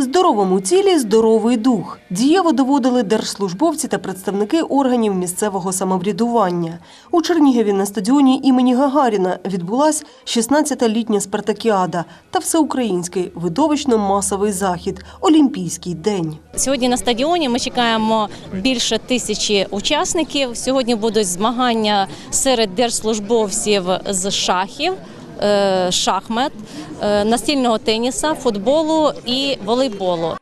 Здоровому тілі здоровий дух. Дієво доводили держслужбовці та представники органів місцевого самоврядування. У Чернігові на стадіоні імені Гагаріна відбулась 16-та літня спартакіада та всеукраїнський видовищно-масовий захід Олімпійський день. Сьогодні на стадіоні ми чекаємо більше тисячі учасників. Сьогодні будуть змагання серед держслужбовців з шахів, шахмет, е, настільного теніса, футболу і волейболу.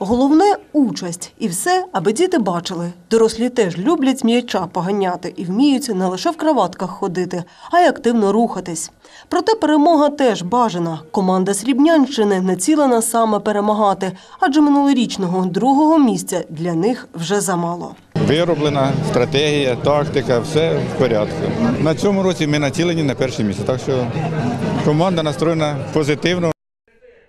Головне участь і все, аби діти бачили. Дорослі теж люблять м'яча поганяти і вміють не лише в краватках ходити, а й активно рухатись. Проте перемога теж бажана. Команда Срібнянщини націлена саме перемагати, адже минулорічного другого місця для них вже замало. Вироблена стратегія, тактика, все в порядку. На цьому році ми націлені на перше місце, так що команда настроєна позитивно.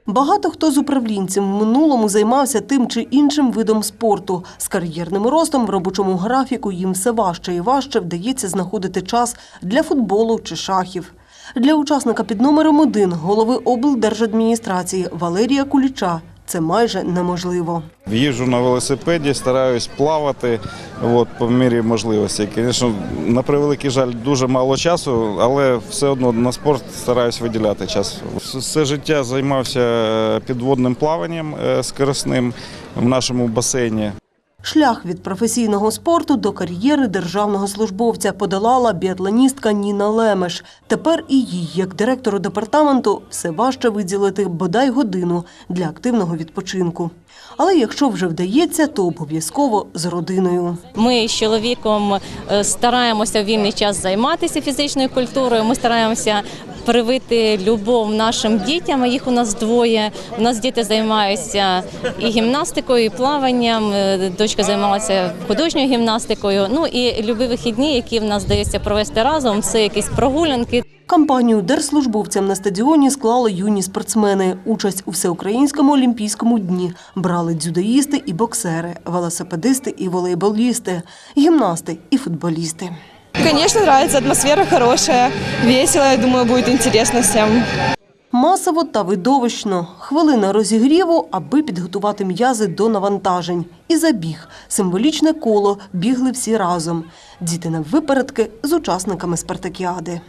Багато хто з управлінців в минулому займався тим чи іншим видом спорту. З кар'єрним ростом в робочому графіку їм все важче і важче вдається знаходити час для футболу чи шахів. Для учасника під номером один голови облдержадміністрації Валерія Куліча це майже неможливо. Їжджу на велосипеді, стараюсь плавати от, по мірі можливості. Звісно, на превеликий жаль, дуже мало часу, але все одно на спорт стараюсь виділяти час. Все життя займався підводним плаванням скоросним скорисним в нашому басейні. Шлях від професійного спорту до кар'єри державного службовця подолала біатлоністка Ніна Лемеш. Тепер і їй, як директору департаменту, все важче виділити бодай годину для активного відпочинку. Але якщо вже вдається, то обов'язково з родиною. Ми з чоловіком е, стараємося в вільний час займатися фізичною культурою. Ми стараємося привити любов нашим дітям. Їх у нас двоє. У нас діти займаються і гімнастикою, і плаванням. Е, Дочка займалася художньою гімнастикою. Ну і любі вихідні, які в нас здається провести разом. Це якісь прогулянки. Кампанію держслужбовцям на стадіоні склали юні спортсмени. Участь у всеукраїнському олімпійському дні брали дзюдоїсти і боксери, велосипедисти і волейболісти, гімнасти і футболісти. Конечно, нравится, атмосфера хорошая, весело, я думаю, будет интересно всем. Масово та видовищно. Хвилина розігріву, аби підготувати м'язи до навантажень. І забіг. Символічне коло бігли всі разом. Діти на випередки з учасниками спартакіади.